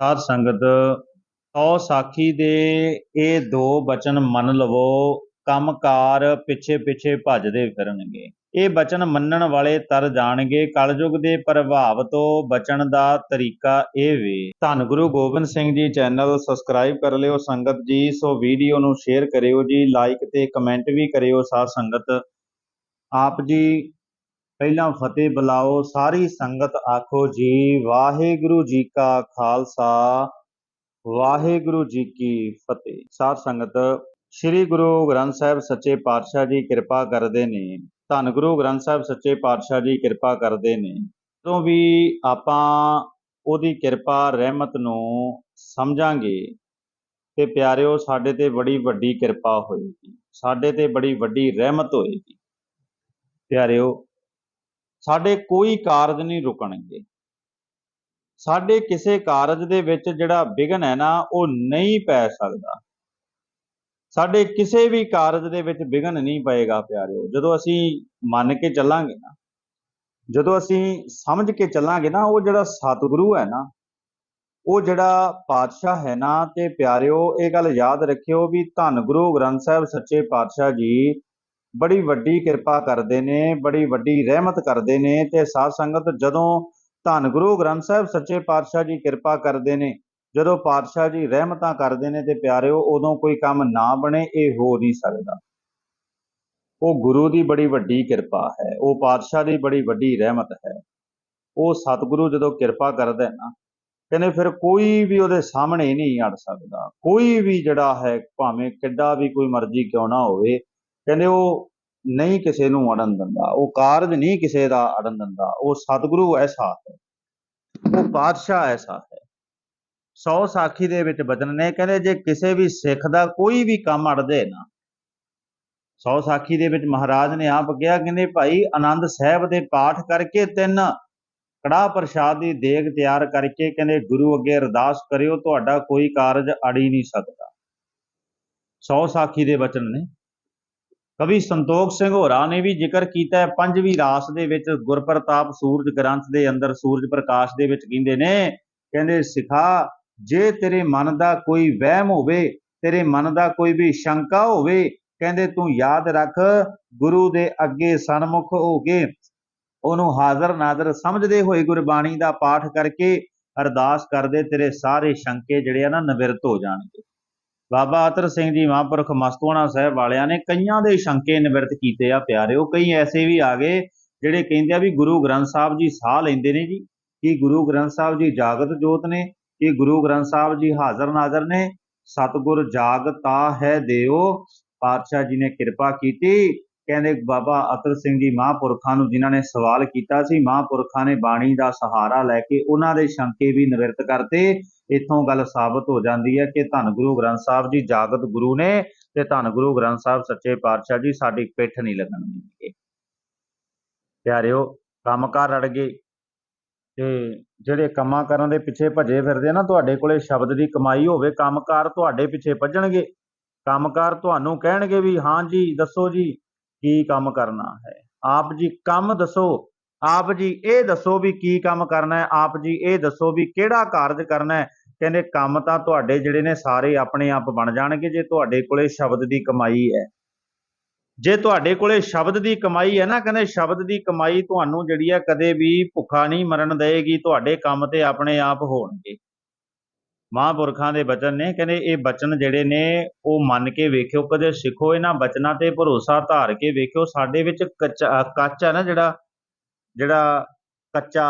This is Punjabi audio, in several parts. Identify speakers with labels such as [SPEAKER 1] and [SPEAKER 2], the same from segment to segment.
[SPEAKER 1] ਸਾਧ ਸੰਗਤ ਸੌ ਸਾਖੀ ਦੇ ਇਹ ਦੋ ਬਚਨ ਮੰਨ ਲਵੋ, ਕੰਮਕਾਰ ਪਿੱਛੇ ਪਿੱਛੇ ਭੱਜਦੇ ਫਿਰਨਗੇ। ਇਹ ਬਚਨ ਮੰਨਣ ਵਾਲੇ ਤਰ ਜਾਣਗੇ, ਕਲਯੁਗ ਦੇ ਪ੍ਰਭਾਵ ਤੋਂ ਬਚਣ ਦਾ ਤਰੀਕਾ ਇਹ ਵੇ। ਧੰਨ ਗੁਰੂ ਗੋਬਿੰਦ ਸਿੰਘ ਜੀ ਚੈਨਲ ਸਬਸਕ੍ਰਾਈਬ ਕਰ ਲਿਓ ਸੰਗਤ ਜੀ, ਸੋ ਵੀਡੀਓ ਨੂੰ ਸ਼ੇਅਰ ਕਰਿਓ ਜੀ ਲਾਈਕ ਤੇ ਕਮੈਂਟ ਵੀ ਕਰਿਓ ਸਾਧ ਸੰਗਤ। ਆਪ ਜੀ ਪਹਿਲਾਂ ਫਤਿਹ ਬੁਲਾਓ, ਸਾਰੀ ਸੰਗਤ ਆਖੋ ਜੀ, ਵਾਹਿਗੁਰੂ ਜੀ ਕਾ ਖਾਲਸਾ, ਵਾਹਿਗੁਰੂ ਜੀ ਕੀ ਫਤਿਹ। ਸਾਧ ਸੰਗਤ, ਸ੍ਰੀ ਗੁਰੂ ਗ੍ਰੰਥ ਸਾਹਿਬ ਸੱਚੇ ਪਾਤਸ਼ਾਹ ਜੀ ਕਿਰਪਾ ਕਰਦੇ ਨੇ। ਧੰਨ ਗੁਰੂ ਗ੍ਰੰਥ ਸਾਹਿਬ ਸੱਚੇ ਪਾਤਸ਼ਾਹ ਜੀ ਕਿਰਪਾ ਕਰਦੇ ਨੇ। ਜਦੋਂ ਵੀ ਆਪਾਂ ਉਹਦੀ ਕਿਰਪਾ, ਰਹਿਮਤ ਨੂੰ ਸਮਝਾਂਗੇ, ਤੇ ਪਿਆਰਿਓ, ਸਾਡੇ ਤੇ ਬੜੀ ਵੱਡੀ ਕਿਰਪਾ ਹੋਏਗੀ। ਸਾਡੇ ਤੇ ਬੜੀ ਵੱਡੀ ਰਹਿਮਤ ਹੋਏਗੀ। ਪਿਆਰਿਓ ਸਾਡੇ ਕੋਈ ਕਾਰਜ ਨਹੀਂ ਰੁਕਣਗੇ। ਸਾਡੇ ਕਿਸੇ ਕਾਰਜ ਦੇ ਵਿੱਚ ਜਿਹੜਾ ਵਿਘਨ ਹੈ ਨਾ, ਉਹ ਨਹੀਂ ਪੈ ਸਕਦਾ। ਸਾਡੇ ਕਿਸੇ ਵੀ ਕਾਰਜ ਦੇ ਵਿੱਚ ਵਿਘਨ ਨਹੀਂ ਪਏਗਾ ਪਿਆਰਿਓ। ਜਦੋਂ ਅਸੀਂ ਮੰਨ ਕੇ ਚੱਲਾਂਗੇ ਨਾ, ਜਦੋਂ ਅਸੀਂ ਸਮਝ ਕੇ ਚੱਲਾਂਗੇ ਨਾ, ਉਹ ਜਿਹੜਾ ਸਤਿਗੁਰੂ ਹੈ ਨਾ, ਉਹ ਜਿਹੜਾ ਪਾਤਸ਼ਾਹ ਹੈ ਨਾ, ਤੇ ਪਿਆਰਿਓ, ਇਹ ਗੱਲ ਯਾਦ ਰੱਖਿਓ ਵੀ ਧੰਨ ਗੁਰੂ ਗ੍ਰੰਥ ਸਾਹਿਬ ਸੱਚੇ ਪਾਤਸ਼ਾਹ ਜੀ ਬੜੀ ਵੱਡੀ ਕਿਰਪਾ ਕਰਦੇ ਨੇ, ਬੜੀ ਵੱਡੀ ਰਹਿਮਤ ਕਰਦੇ ਨੇ ਤੇ ਸਾਧ ਸੰਗਤ ਜਦੋਂ ਧੰਨ ਗੁਰੂ ਗ੍ਰੰਥ ਸਾਹਿਬ ਸੱਚੇ ਪਾਤਸ਼ਾਹ ਜੀ ਕਿਰਪਾ ਕਰਦੇ ਨੇ, ਜਦੋਂ ਪਾਤਸ਼ਾਹ ਜੀ ਰਹਿਮਤਾਂ ਕਰਦੇ ਨੇ ਤੇ ਪਿਆਰਿਓ ਉਦੋਂ ਕੋਈ ਕੰਮ ਨਾ ਬਣੇ, ਇਹ ਹੋ ਨਹੀਂ ਸਕਦਾ। ਉਹ ਗੁਰੂ ਦੀ ਬੜੀ ਵੱਡੀ ਕਿਰਪਾ ਹੈ, ਉਹ ਪਾਤਸ਼ਾਹ ਦੀ ਬੜੀ ਵੱਡੀ ਰਹਿਮਤ ਹੈ। ਉਹ ਸਤਿਗੁਰੂ ਜਦੋਂ ਕਿਰਪਾ ਕਰਦਾ ਨਾ, ਕਹਿੰਦੇ ਫਿਰ ਕੋਈ ਵੀ ਉਹਦੇ ਸਾਹਮਣੇ ਨਹੀਂ ਅੜ ਸਕਦਾ, ਕੋਈ ਵੀ ਜਿਹੜਾ ਹੈ, ਭਾਵੇਂ ਕਿੱਡਾ ਵੀ ਕੋਈ ਮਰਜ਼ੀ ਕਿਉਂ ਨਾ ਹੋਵੇ ਕਹਿੰਦੇ ਉਹ ਨਹੀਂ ਕਿਸੇ ਨੂੰ ਅੜਨ ਦਿੰਦਾ, ਉਹ ਕਾਰਜ ਨਹੀਂ ਕਿਸੇ ਦਾ ਅੜਨ ਦਿੰਦਾ, ਉਹ ਸਤਿਗੁਰੂ ਐਸਾ ਹੈ, ਉਹ ਪਾਤਸ਼ਾਹ ਐਸਾ ਹੈ। ਸੌ ਸਾਖੀ ਦੇ ਵਿੱਚ ਬਚਨ ਨੇ ਕਹਿੰਦੇ ਜੇ ਕਿਸੇ ਵੀ ਸਿੱਖ ਦਾ ਕੋਈ ਵੀ ਕੰਮ ਅੜਦੇ ਨਾ, ਸੌ ਸਾਖੀ ਦੇ ਵਿੱਚ ਮਹਾਰਾਜ ਨੇ ਆਪ ਕਿਹਾ, ਕਹਿੰਦੇ ਭਾਈ ਆਨੰਦ ਸਾਹਿਬ ਦੇ ਪਾਠ ਕਰਕੇ ਤਿੰਨ ਕੜਾ ਪ੍ਰਸ਼ਾਦ ਦੀ ਦੇਗ ਤਿਆਰ ਕਰਕੇ ਕਹਿੰਦੇ ਗੁਰੂ ਅੱਗੇ ਅਰਦਾਸ ਕਰਿਓ, ਤੁਹਾਡਾ ਕੋਈ ਕਾਰਜ ਅੜੀ ਨਹੀਂ ਸਕਦਾ। ਸੌ ਸਾਖੀ ਦੇ ਬਚਨ ਨੇ ਕਵੀ ਸੰਤੋਖ ਸਿੰਘ ਹੋਰਾਂ ਨੇ ਵੀ ਜ਼ਿਕਰ ਕੀਤਾ ਹੈ, ਪੰਜਵੀਂ ਰਾਸ ਦੇ ਵਿੱਚ ਗੁਰਪ੍ਰਤਾਪ ਸੂਰਜ ਗ੍ਰੰਥ ਦੇ ਅੰਦਰ ਸੂਰਜ ਪ੍ਰਕਾਸ਼ ਦੇ ਵਿੱਚ ਕਹਿੰਦੇ ਨੇ, ਕਹਿੰਦੇ, ਸਿਖਾ, ਜੇ ਤੇਰੇ ਮਨ ਦਾ ਕੋਈ ਵਹਿਮ ਹੋਵੇ, ਤੇਰੇ ਮਨ ਦਾ ਕੋਈ ਵੀ ਸ਼ੰਕਾ ਹੋਵੇ, ਕਹਿੰਦੇ, ਤੂੰ ਯਾਦ ਰੱਖ, ਗੁਰੂ ਦੇ ਅੱਗੇ ਸਨਮੁਖ ਹੋ ਕੇ। ਉਹਨੂੰ ਹਾਜ਼ਰ ਨਾਜ਼ਰ ਸਮਝਦੇ ਹੋਏ ਗੁਰਬਾਣੀ ਦਾ ਪਾਠ ਕਰਕੇ ਅਰਦਾਸ ਕਰਦੇ, ਤੇਰੇ ਸਾਰੇ ਸ਼ੰਕੇ ਜਿਹੜੇ ਆ ਨਾ ਨਿਵਰਤ ਹੋ ਜਾਣਗੇ। ਬਾਬਾ ਅਤਰ ਸਿੰਘ ਜੀ ਮਹਾਂਪੁਰਖ ਮਸਤੋਣਾ ਸਾਹਿਬ ਵਾਲਿਆਂ ਨੇ ਕਈਆਂ ਦੇ ਸ਼ੰਕੇ ਨਿਵਰਤ ਕੀਤੇ ਆ ਪਿਆਰਿਓ, ਕਈ ਐਸੇ ਵੀ ਆ ਗਏ ਜਿਹੜੇ ਕਹਿੰਦੇ ਆ ਵੀ ਗੁਰੂ ਗ੍ਰੰਥ ਸਾਹਿਬ ਜੀ ਸਾਹ ਲੈਂਦੇ ਨੇ ਜੀ, ਕਿ ਗੁਰੂ ਗ੍ਰੰਥ ਸਾਹਿਬ ਜੀ ਜਾਗਤ ਜੋਤ ਨੇ, ਕਿ ਗੁਰੂ ਗ੍ਰੰਥ ਸਾਹਿਬ ਜੀ ਹਾਜ਼ਰ ਨਾਜ਼ਰ ਨੇ, ਸਤਿਗੁਰ ਜਾਗਤਾ ਹੈ ਦਿਓ, ਪਾਤਸ਼ਾਹ ਜੀ ਨੇ ਕਿਰਪਾ ਕੀਤੀ। ਕਹਿੰਦੇ ਬਾਬਾ ਅਤਰ ਸਿੰਘ ਜੀ ਮਹਾਂਪੁਰਖਾਂ ਨੂੰ ਜਿਨ੍ਹਾਂ ਨੇ ਸਵਾਲ ਕੀਤਾ ਸੀ, ਮਹਾਂਪੁਰਖਾਂ ਨੇ ਬਾਣੀ ਦਾ ਸਹਾਰਾ ਲੈ ਕੇ ਉਹਨਾਂ ਦੇ ਸ਼ੰਕੇ ਵੀ ਨਿਵਰਤ ਕਰਤੇ। ਇੱਥੋਂ ਗੱਲ ਸਾਬਤ ਹੋ ਜਾਂਦੀ ਹੈ ਕਿ ਧੰਨ ਗੁਰੂ ਗ੍ਰੰਥ ਸਾਹਿਬ ਜੀ ਜਾਗਤ ਗੁਰੂ ਨੇ ਤੇ ਧੰਨ ਗੁਰੂ ਗ੍ਰੰਥ ਸਾਹਿਬ ਸੱਚੇ ਪਾਤਸ਼ਾਹ ਜੀ, ਸਾਡੀ ਪਿੱਠ ਨਹੀਂ ਲੱਗਣਗੇ। ਦੇਣਗੇ ਪਿਆਰਿਓ, ਕੰਮਕਾਰ ਰੜ ਗਏ ਤੇ ਜਿਹੜੇ ਕੰਮਾਂ ਕਰਨ ਦੇ ਪਿੱਛੇ ਭੱਜੇ ਫਿਰਦੇ ਆ ਨਾ, ਤੁਹਾਡੇ ਕੋਲੇ ਸ਼ਬਦ ਦੀ ਕਮਾਈ ਹੋਵੇ, ਕੰਮਕਾਰ ਤੁਹਾਡੇ ਪਿੱਛੇ ਭੱਜਣਗੇ। ਕੰਮਕਾਰ ਤੁਹਾਨੂੰ ਕਹਿਣਗੇ ਵੀ, ਹਾਂ ਜੀ, ਦੱਸੋ ਜੀ ਕੀ ਕੰਮ ਕਰਨਾ ਹੈ? ਆਪ ਜੀ ਕੰਮ ਦੱਸੋ। ਆਪ ਜੀ ਇਹ ਦੱਸੋ ਵੀ ਕੀ ਕੰਮ ਕਰਨਾ ਹੈ। ਆਪ ਜੀ ਇਹ ਦੱਸੋ ਵੀ ਕਿਹੜਾ ਕਾਰਜ ਕਰਨਾ ਹੈ। ਕਹਿੰਦੇ ਕੰਮ ਤਾਂ ਤੁਹਾਡੇ ਜਿਹੜੇ ਨੇ ਸਾਰੇ ਆਪਣੇ ਆਪ ਬਣ ਜਾਣਗੇ ਜੇ ਤੁਹਾਡੇ ਕੋਲੇ ਸ਼ਬਦ ਦੀ ਕਮਾਈ ਹੈ। ਜੇ ਤੁਹਾਡੇ ਕੋਲੇ ਸ਼ਬਦ ਦੀ ਕਮਾਈ ਹੈ ਨਾ, ਕਹਿੰਦੇ ਸ਼ਬਦ ਦੀ ਕਮਾਈ ਤੁਹਾਨੂੰ ਜਿਹੜੀ ਹੈ ਕਦੇ ਵੀ ਭੁੱਖਾ ਨਹੀਂ ਮਰਨ ਦੇਗੀ ਤੁਹਾਡੇ ਕੰਮ ਤੇ ਆਪਣੇ ਆਪ ਹੋਣਗੇ। ਮਹਾਂਪੁਰਖਾਂ ਦੇ ਬਚਨ ਨੇ, ਕਹਿੰਦੇ ਇਹ ਬਚਨ ਜਿਹੜੇ ਨੇ, ਉਹ ਮੰਨ ਕੇ ਵੇਖਿਓ, ਕਦੇ ਸਿੱਖੋ ਇਹਨਾਂ ਬਚਨਾਂ ਤੇ ਭਰੋਸਾ ਧਾਰ ਕੇ ਵੇਖਿਓ, ਸਾਡੇ ਵਿੱਚ ਕੱਚਾ ਕੱਚ ਹੈ ਨਾ ਜਿਹੜਾ ਜਿਹੜਾ ਕੱਚਾ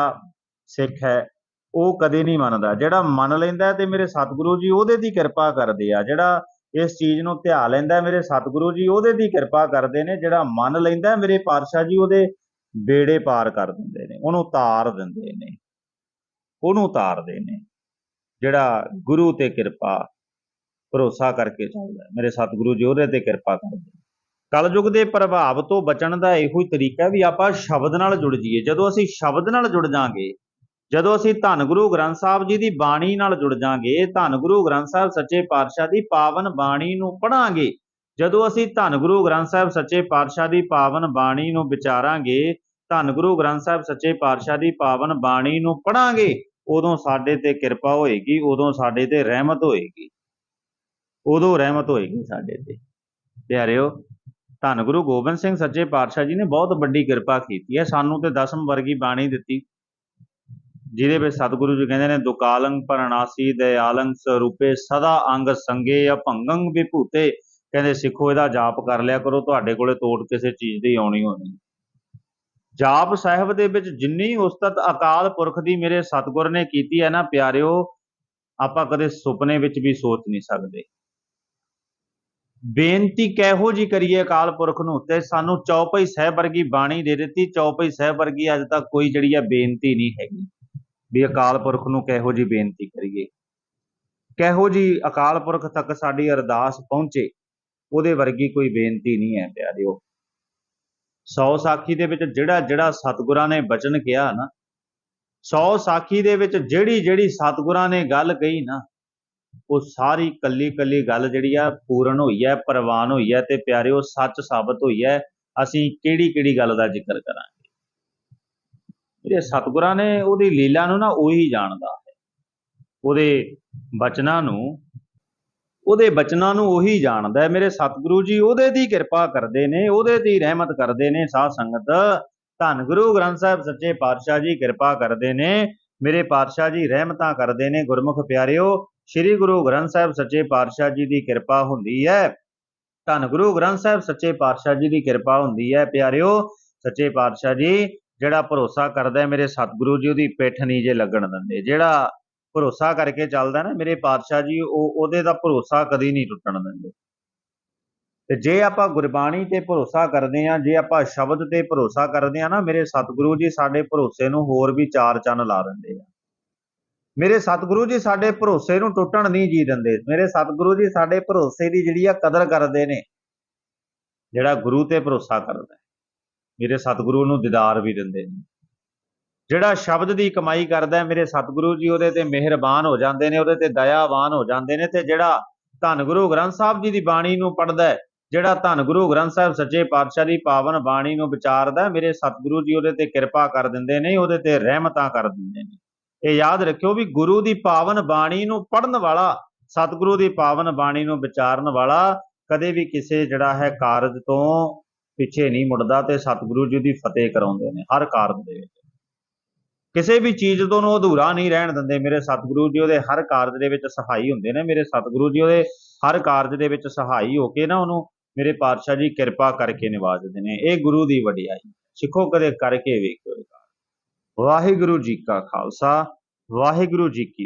[SPEAKER 1] ਸਿੱਖ ਹੈ, ਉਹ ਕਦੇ ਨਹੀਂ ਮੰਨਦਾ। ਜਿਹੜਾ ਮੰਨ ਲੈਂਦਾ ਤੇ ਮੇਰੇ ਸਤਿਗੁਰੂ ਜੀ ਉਹਦੇ ਦੀ ਕਿਰਪਾ ਕਰਦੇ ਆ, ਜਿਹੜਾ ਇਸ ਚੀਜ਼ ਨੂੰ ਧਿਆ ਲੈਂਦਾ ਮੇਰੇ ਸਤਿਗੁਰੂ ਜੀ ਉਹਦੇ ਦੀ ਕਿਰਪਾ ਕਰਦੇ ਨੇ, ਜਿਹੜਾ ਮੰਨ ਲੈਂਦਾ ਮੇਰੇ ਪਾਤਸ਼ਾਹ ਜੀ ਉਹਦੇ ਬੇੜੇ ਪਾਰ ਕਰ ਦਿੰਦੇ ਨੇ, ਉਹਨੂੰ ਉਤਾਰ ਦਿੰਦੇ ਨੇ, ਉਹਨੂੰ ਉਤਾਰਦੇ ਨੇ। ਜਿਹੜਾ ਗੁਰੂ ਤੇ ਕਿਰਪਾ ਭਰੋਸਾ ਕਰਕੇ ਚੱਲਦਾ। ਮੇਰੇ ਸਤਿਗੁਰੂ ਜੀ ਉਹਦੇ ਤੇ ਕਿਰਪਾ ਕਰਦੇ। ਕਲਯੁਗ ਦੇ ਪ੍ਰਭਾਵ ਤੋਂ ਬਚਣ ਦਾ ਇਹੋ ਹੀ ਤਰੀਕਾ ਵੀ ਆਪਾਂ ਸ਼ਬਦ ਨਾਲ ਜੁੜ ਜਾਈਏ ਜਦੋਂ ਅਸੀਂ ਸ਼ਬਦ ਨਾਲ ਜੁੜ ਜਾਾਂਗੇ ਜਦੋਂ ਅਸੀਂ ਧੰਨ ਗੁਰੂ ਗ੍ਰੰਥ ਸਾਹਿਬ ਜੀ ਦੀ ਬਾਣੀ ਨਾਲ ਜੁੜ ਜਾਾਂਗੇ ਧੰਨ ਗੁਰੂ ਗ੍ਰੰਥ ਸਾਹਿਬ ਸੱਚੇ ਪਾਤਸ਼ਾਹ ਦੀ ਪਾਵਨ ਬਾਣੀ ਨੂੰ ਪੜਾਂਗੇ ਜਦੋਂ ਅਸੀਂ ਧੰਨ ਗੁਰੂ ਗ੍ਰੰਥ ਸਾਹਿਬ ਸੱਚੇ ਪਾਤਸ਼ਾਹ ਦੀ ਪਾਵਨ ਬਾਣੀ ਨੂੰ ਵਿਚਾਰਾਂਗੇ ਧੰਨ ਗੁਰੂ ਗ੍ਰੰਥ ਸਾਹਿਬ ਸੱਚੇ ਪਾਤਸ਼ਾਹ ਦੀ ਪਾਵਨ ਬਾਣੀ ਨੂੰ ਪੜਾਂਗੇ ਉਦੋਂ ਸਾਡੇ ਤੇ ਕਿਰਪਾ ਹੋਏਗੀ, ਉਦੋਂ ਸਾਡੇ ਤੇ ਰਹਿਮਤ ਹੋਏਗੀ। ਉਦੋਂ ਰਹਿਮਤ ਹੋਏਗੀ ਸਾਡੇ ਤੇ। ਪਿਆਰਿਓ, ਧੰਨ ਗੁਰੂ ਗੋਬਿੰਦ ਸਿੰਘ ਸੱਚੇ ਪਾਤਸ਼ਾਹ ਜੀ ਨੇ ਬਹੁਤ ਵੱਡੀ ਕਿਰਪਾ ਕੀਤੀ ਹੈ। ਸਾਨੂੰ ਤੇ ਦਸਮ ਵਰਗੀ ਬਾਣੀ ਦਿੱਤੀ। ਜਿਹਦੇ ਵਿੱਚ ਸਤਿਗੁਰੂ ਜੀ ਕਹਿੰਦੇ ਨੇ ਦੁਕਾਲੰਗ ਪਰਣਾਸੀ ਦਇਆਲੰ ਸਰੂਪੇ ਸਦਾ ਅੰਗ ਸੰਗੇ ਅਭੰਗੰ ਵਿਭੂਤੇ। ਕਹਿੰਦੇ, ਸਿੱਖੋ ਇਹਦਾ ਜਾਪ ਕਰ ਲਿਆ ਕਰੋ। ਤੁਹਾਡੇ ਕੋਲੇ ਤੋੜ ਕਿਸੇ ਚੀਜ਼ ਦੀ ਆਉਣੀ ਹੋਣੀ ਜਾਪ ਸਾਹਿਬ ਦੇ ਵਿੱਚ ਜਿੰਨੀ ਉਸਤਤ ਅਕਾਲ ਪੁਰਖ ਦੀ ਮੇਰੇ ਸਤਿਗੁਰ ਨੇ ਕੀਤੀ ਹੈ ਨਾ ਪਿਆਰਿਓ, ਆਪਾਂ ਕਦੇ ਸੁਪਨੇ ਵਿੱਚ ਵੀ ਸੋਚ ਨਹੀਂ ਸਕਦੇ। ਬੇਨਤੀ ਕਿਹੋ ਜੀ ਕਰੀਏ ਅਕਾਲ ਪੁਰਖ ਨੂੰ ਤੇ ਸਾਨੂੰ ਚੌਪਈ ਸਾਹਿਬ ਵਰਗੀ ਬਾਣੀ ਦੇ ਦਿੱਤੀ। ਚੌਪਈ ਸਾਹਿਬ ਵਰਗੀ ਅੱਜ ਤੱਕ ਕੋਈ ਜਿਹੜੀ ਆ ਬੇਨਤੀ ਨਹੀਂ ਹੈਗੀ ਵੀ ਅਕਾਲ ਪੁਰਖ ਨੂੰ ਕਿਹੋ ਜੀ ਬੇਨਤੀ ਕਰੀਏ। ਕਿਹੋ ਜੀ ਅਕਾਲ ਪੁਰਖ ਤੱਕ ਸਾਡੀ ਅਰਦਾਸ ਪਹੁੰਚੇ, ਉਹਦੇ ਵਰਗੀ ਕੋਈ ਬੇਨਤੀ ਨਹੀਂ ਹੈ ਪਿਆਰਿਓ। ਸੌ ਸਾਖੀ ਦੇ ਵਿੱਚ ਜਿਹੜਾ ਜਿਹੜਾ ਸਤਿਗੁਰਾਂ ਨੇ ਬਚਨ ਕਿਹਾ ਨਾ, ਸੌ ਸਾਖੀ ਦੇ ਵਿੱਚ ਜਿਹੜੀ ਜਿਹੜੀ ਸਤਿਗੁਰਾਂ ਨੇ ਗੱਲ ਕਹੀ ਨਾ, ਉਹ ਸਾਰੀ ਕੱਲੀ ਕੱਲੀ ਗੱਲ ਜਿਹੜੀ ਆ ਪੂਰਨ ਹੋਈ ਹੈ, ਪ੍ਰਵਾਨ ਹੋਈ ਹੈ ਤੇ ਪਿਆਰਿਓ ਸੱਚ ਸਾਬਤ ਹੋਈ ਹੈ, ਅਸੀਂ ਕਿਹੜੀ ਕਿਹੜੀ ਗੱਲ ਦਾ ਜ਼ਿਕਰ ਕਰਾਂਗੇ? ਜਿਹੜੇ ਸਤਿਗੁਰਾਂ ਨੇ ਉਹਦੀ ਲੀਲਾ ਨੂੰ ਨਾ ਉਹੀ ਜਾਣਦਾ ਹੈ। ਉਹਦੇ ਬਚਨਾਂ ਨੂੰ ਉਹਦੇ ਬਚਨਾਂ ਨੂੰ ਉਹੀ ਜਾਣਦਾ ਹੈ। ਮੇਰੇ ਸਤਿਗੁਰੂ ਜੀ, ਉਹਦੇ ਦੀ ਕਿਰਪਾ ਕਰਦੇ ਨੇ, ਉਹਦੇ ਦੀ ਰਹਿਮਤ ਕਰਦੇ ਨੇ ਸਾਧ ਸੰਗਤ। ਧੰਨ ਗੁਰੂ ਗ੍ਰੰਥ ਸਾਹਿਬ ਸੱਚੇ ਪਾਤਸ਼ਾਹ ਜੀ, ਕਿਰਪਾ ਕਰਦੇ ਨੇ। ਮੇਰੇ ਪਾਤਸ਼ਾਹ ਜੀ, ਰਹਿਮਤਾਂ ਕਰਦੇ ਨੇ। ਗੁਰਮੁਖ ਪਿਆਰਿਓ, ਸ੍ਰੀ ਗੁਰੂ ਗ੍ਰੰਥ ਸਾਹਿਬ ਸੱਚੇ ਪਾਤਸ਼ਾਹ ਜੀ ਦੀ ਕਿਰਪਾ ਹੁੰਦੀ ਹੈ। ਧੰਨ ਗੁਰੂ ਗ੍ਰੰਥ ਸਾਹਿਬ ਸੱਚੇ ਪਾਤਸ਼ਾਹ ਜੀ ਦੀ ਕਿਰਪਾ ਹੁੰਦੀ ਹੈ। ਪਿਆਰਿਓ, ਸੱਚੇ ਪਾਤਸ਼ਾਹ ਜੀ, ਜਿਹੜਾ ਭਰੋਸਾ ਕਰਦਾ ਹੈ ਮੇਰੇ ਸਤਿਗੁਰੂ ਜੀ, ਉਹਦੀ ਪਿੱਠ ਨਹੀਂ ਜੇ ਲੱਗਣ ਦਿੰਦੇ। ਜਿਹੜਾ ਭਰੋਸਾ ਕਰਕੇ ਚੱਲਦਾ ਨਾ, ਮੇਰੇ ਪਾਤਸ਼ਾਹ ਜੀ, ਉਹ, ਉਹਦੇ ਦਾ ਭਰੋਸਾ ਕਦੀ ਨਹੀਂ ਟੁੱਟਣ ਦਿੰਦੇ। ਤੇ ਜੇ ਆਪਾਂ ਗੁਰਬਾਣੀ ਤੇ ਭਰੋਸਾ ਕਰਦੇ ਆ ਜੇ ਆਪਾਂ ਸ਼ਬਦ ਤੇ ਭਰੋਸਾ ਕਰਦੇ ਆ ਨਾ, ਮੇਰੇ ਸਤਿਗੁਰੂ ਜੀ ਸਾਡੇ ਭਰੋਸੇ ਨੂੰ ਹੋਰ ਵੀ ਚਾਰ ਚੰਨ ਲਾ ਦਿੰਦੇ ਆ। ਮੇਰੇ ਸਤਿਗੁਰੂ ਜੀ ਸਾਡੇ ਭਰੋਸੇ ਨੂੰ ਟੁੱਟਣ ਨਹੀਂ ਜੀ ਦਿੰਦੇ। ਮੇਰੇ ਸਤਿਗੁਰੂ ਜੀ ਸਾਡੇ ਭਰੋਸੇ ਦੀ ਜਿਹੜੀ ਆ ਕਦਰ ਕਰਦੇ ਨੇ, ਜਿਹੜਾ ਗੁਰੂ ਤੇ ਭਰੋਸਾ ਕਰਦਾ ਮੇਰੇ ਸਤਿਗੁਰੂ ਨੂੰ ਦੀਦਾਰ ਵੀ ਦਿੰਦੇ ਨੇ। ਜਿਹੜਾ ਸ਼ਬਦ ਦੀ ਕਮਾਈ ਕਰਦਾ ਮੇਰੇ ਸਤਿਗੁਰੂ ਜੀ, ਉਹਦੇ ਤੇ ਮਿਹਰਬਾਨ ਹੋ ਜਾਂਦੇ ਨੇ, ਉਹਦੇ ਤੇ ਦਇਆਵਾਨ ਹੋ ਜਾਂਦੇ ਨੇ ਤੇ ਜਿਹੜਾ ਧੰਨ ਗੁਰੂ ਗ੍ਰੰਥ ਸਾਹਿਬ ਜੀ ਦੀ ਬਾਣੀ ਨੂੰ ਪੜਦਾ ਹੈ, ਜਿਹੜਾ ਧੰਨ ਗੁਰੂ ਗ੍ਰੰਥ ਸਾਹਿਬ ਸੱਚੇ ਪਾਤਸ਼ਾਹ ਦੀ ਪਾਵਨ ਬਾਣੀ ਨੂੰ ਵਿਚਾਰਦਾ ਮੇਰੇ ਸਤਿਗੁਰੂ ਜੀ, ਉਹਦੇ ਤੇ ਕਿਰਪਾ ਕਰ ਦਿੰਦੇ ਨੇ, ਉਹਦੇ ਤੇ ਰਹਿਮਤਾਂ ਕਰ ਦਿੰਦੇ ਨੇ। ਇਹ ਯਾਦ ਰੱਖਿਓ ਵੀ ਗੁਰੂ ਦੀ ਪਾਵਨ ਬਾਣੀ ਨੂੰ ਪੜਨ ਵਾਲਾ, ਸਤਿਗੁਰੂ ਦੀ ਪਾਵਨ ਬਾਣੀ ਨੂੰ ਵਿਚਾਰਨ ਵਾਲਾ ਕਦੇ ਵੀ ਕਿਸੇ ਜਿਹੜਾ ਹੈ ਕਾਰਜ ਤੋਂ ਪਿੱਛੇ ਨਹੀਂ ਮੁੜਦਾ ਤੇ ਸਤਿਗੁਰੂ ਜੀ ਦੀ ਫਤਿਹ ਕਰਾਉਂਦੇ ਨੇ, ਹਰ ਕਾਰਜ ਦੇ ਵਿੱਚ। ਕਿਸੇ ਵੀ ਚੀਜ਼ ਤੋਂ ਨੂੰ ਅਧੂਰਾ ਨਹੀਂ ਰਹਿਣ ਦਿੰਦੇ। ਮੇਰੇ ਸਤਿਗੁਰੂ ਜੀ ਉਹਦੇ ਹਰ ਕਾਰਜ ਦੇ ਵਿੱਚ ਸਹਾਈ ਹੁੰਦੇ ਨੇ। ਮੇਰੇ ਸਤਿਗੁਰੂ ਜੀ ਉਹਦੇ ਹਰ ਕਾਰਜ ਦੇ ਵਿੱਚ ਸਹਾਈ ਹੋ ਕੇ ਨਾ ਉਹਨੂੰ ਮੇਰੇ ਪਾਤਸ਼ਾਹ ਜੀ ਕਿਰਪਾ ਕਰਕੇ ਨਿਵਾਜਦੇ ਨੇ। ਇਹ ਗੁਰੂ ਦੀ ਵਡਿਆਈ। ਸਿੱਖੋ ਕਦੇ ਕਰਕੇ ਵੇਖੋ ਵਾਹਿਗੁਰੂ ਜੀ ਕਾ ਖਾਲਸਾ, ਵਾਹਿਗੁਰੂ ਜੀ ਕੀ